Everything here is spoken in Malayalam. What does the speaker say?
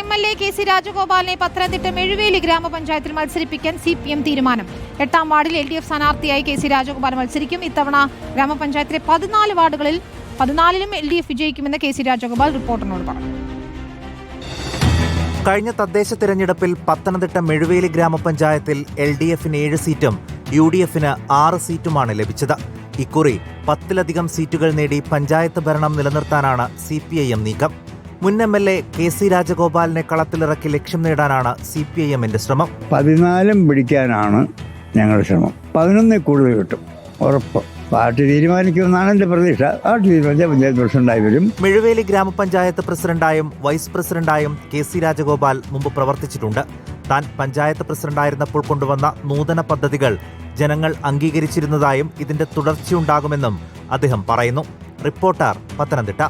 M L A K C രാജഗോപാലിനെ Pathanamthitta Mezhuveli ഗ്രാമപഞ്ചായത്തിൽ മത്സരിപ്പിക്കാൻ സി പി എം തീരുമാനം. എട്ടാം വാർഡിൽ എൽ ഡി എഫ് സ്ഥാനാർത്ഥിയായി കെ സി രാജഗോപാൽ മത്സരിക്കും. ഇത്തവണ ഗ്രാമപഞ്ചായത്തിലെ പതിനാല് വാർഡുകളിൽ പതിനാലിലും എൽ ഡി എഫ് വിജയിക്കുമെന്ന് കെ സി രാജഗോപാൽ റിപ്പോർട്ടറിനോട് പറഞ്ഞു. കഴിഞ്ഞ തദ്ദേശ തിരഞ്ഞെടുപ്പിൽ പത്തനംതിട്ട മെഴുവേലി ഗ്രാമപഞ്ചായത്തിൽ എൽ ഡി എഫിന് ഏഴ് സീറ്റും യു ഡി എഫിന് ആറ് സീറ്റുമാണ് ലഭിച്ചത്. ഇക്കുറി പത്തിലധികം സീറ്റുകൾ നേടി പഞ്ചായത്ത് ഭരണം നിലനിർത്താനാണ് സി പി ഐ എം നീക്കം. മുൻ M L A K C രാജഗോപാലിനെ കളത്തിലിറക്കി ലക്ഷ്യം നേടാനാണ് സി പി ഐ എമ്മിന്റെ ശ്രമം. പതിനാലും പിടിക്കാനാണ് ഞങ്ങളുടെ ശ്രമം. പതിനൊന്നിൽ കൂടുതൽ കിട്ടും. ഉറപ്പ്. പാർട്ടി തീരുമാനിക്കുമെന്നാണ് എന്റെ പ്രതീക്ഷ. പാർട്ടി തീരുമാനിച്ച പഞ്ചായത്ത് പ്രസിഡന്റായി വരും. മെഴുവേലി ഗ്രാമപഞ്ചായത്ത് പ്രസിഡന്റായും വൈസ് പ്രസിഡന്റായും കെ സി രാജഗോപാൽ മുമ്പ് പ്രവർത്തിച്ചിട്ടുണ്ട്. താൻ പഞ്ചായത്ത് പ്രസിഡന്റായിരുന്നപ്പോൾ കൊണ്ടുവന്ന നൂതന പദ്ധതികൾ ജനങ്ങൾ അംഗീകരിച്ചിരുന്നതായും ഇതിന്റെ തുടർച്ചയുണ്ടാകുമെന്നും അദ്ദേഹം പറയുന്നു. റിപ്പോർട്ടർ പത്തനംതിട്ട.